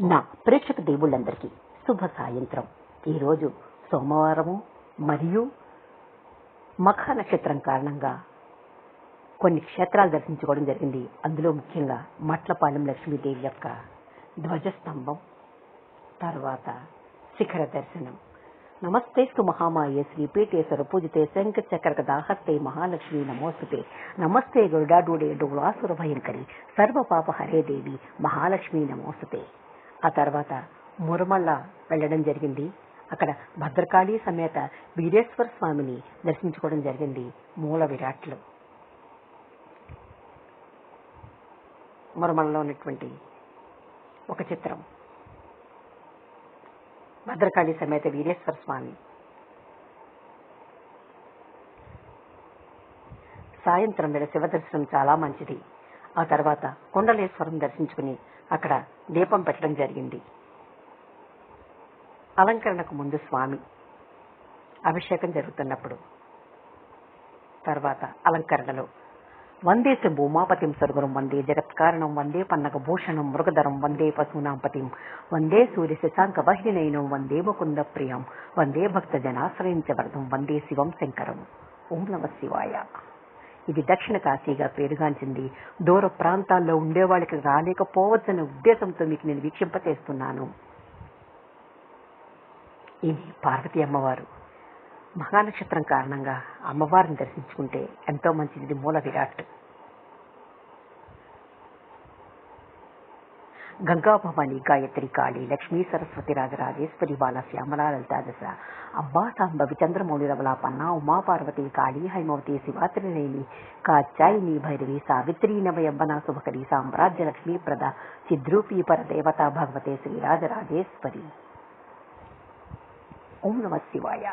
నా ప్రేక్షక దేవుళ్ళందరికీ శుభ సాయంత్రం. ఈరోజు సోమవారము మరియు మఖ నక్షత్రం కారణంగా కొన్ని క్షేత్రాలు దర్శించుకోవడం జరిగింది. అందులో ముఖ్యంగా మట్లపాలెం లక్ష్మీదేవి యొక్క ధ్వజస్తంభం తర్వాత శిఖర దర్శనం. నమస్తేస్తు మహామాయే శ్రీపీఠేశ్వర పూజితే శంఖ చక్రక దాహస్తే మహాలక్ష్మి నమోస్తుతే. నమస్తే గరుడాడూడే డోళాసుర భయంకరి సర్వ పాప హరే దేవి మహాలక్ష్మి నమోస్తుతే. ఆ తర్వాత మురమల్ల వెళ్ళడం జరిగింది. అక్కడ భద్రకాళి సమేత వీరేశ్వర స్వామిని దర్శించుకోవడం జరిగింది మూల విరాట్లు. మురమలలో ఉన్నటువంటి ఒక చిత్రం. భద్రకాళి సమేత వీరేశ్వర స్వామి. సాయంత్రం వేళ శివ దర్శనం చాలా మంచిది. ఆ తర్వాత కొండలేశ్వరం దర్శించుకుని అక్కడ దీపం పెట్టడం జరిగింది. అలంకరణకు ముందు స్వామి అభిషేకం జరుగుతున్నప్పుడు తర్వాత అలంకరణలో వందే భూమాపతిం సరుగురం వందే జగత్కారణం వందే పన్నగ భూషణం మృగధరం వందే పశూనాంపతిం వందే సూర్య శశాంక బహినైనం వందే ముకుంద ప్రియం వందే భక్త జనాశ్రయించవరదం వందే శివం శంకరం. ఓం నమ శివాయ. ఇది దక్షిణ కాశీగా పేరుగాంచింది. దూర ప్రాంతాల్లో ఉండేవాళ్ళకి రాలేకపోవచ్చనే ఉద్దేశంతో మీకు నేను వీక్షింపచేస్తున్నాను. ఇది పార్వతి అమ్మవారు. మహానక్షత్రం కారణంగా అమ్మవారిని దర్శించుకుంటే ఎంతో మంచిది. ఇది మూల విరాట్. ಗಂಗಾ ಭವಾನಿ ಗಾಯತ್ರಿ ಕಾಳಿ ಲಕ್ಷ್ಮೀ ಸರಸ್ವತಿ ರಾಜರಾಜೇಶ್ವರಿ ಬಾಲಶ್ಯಾಮಲ ಲಲಿತಾ ದಸರಾ ಅಂಬಾ ಸಾಂಬವಿ ಚಂದ್ರಮೌಳಿ ರಮಲಾಪನ್ನ ಉಮಾ ಪಾರ್ವತಿ ಕಾಳಿ ಹೈಮವತಿ ಶಿವ ತ್ರಿನೇಲಿ ಕಾಚಾಯಿನಿ ಭೈರವಿ ಸಾವಿತ್ರಿ ನವಯಂಬನ ಸುಭಕರಿ ಸಾಮ್ರಾಜ್ಯ ಲಕ್ಷ್ಮೀ ಪ್ರದ ಸಿದ್ರೂಪಿ ಪರದೇವತಾ ಭಗವತೆ ಶ್ರೀ ರಾಜರಾಜೇಶ್ವರಿ ಓಂ ನಮಃ ಶಿವಾಯ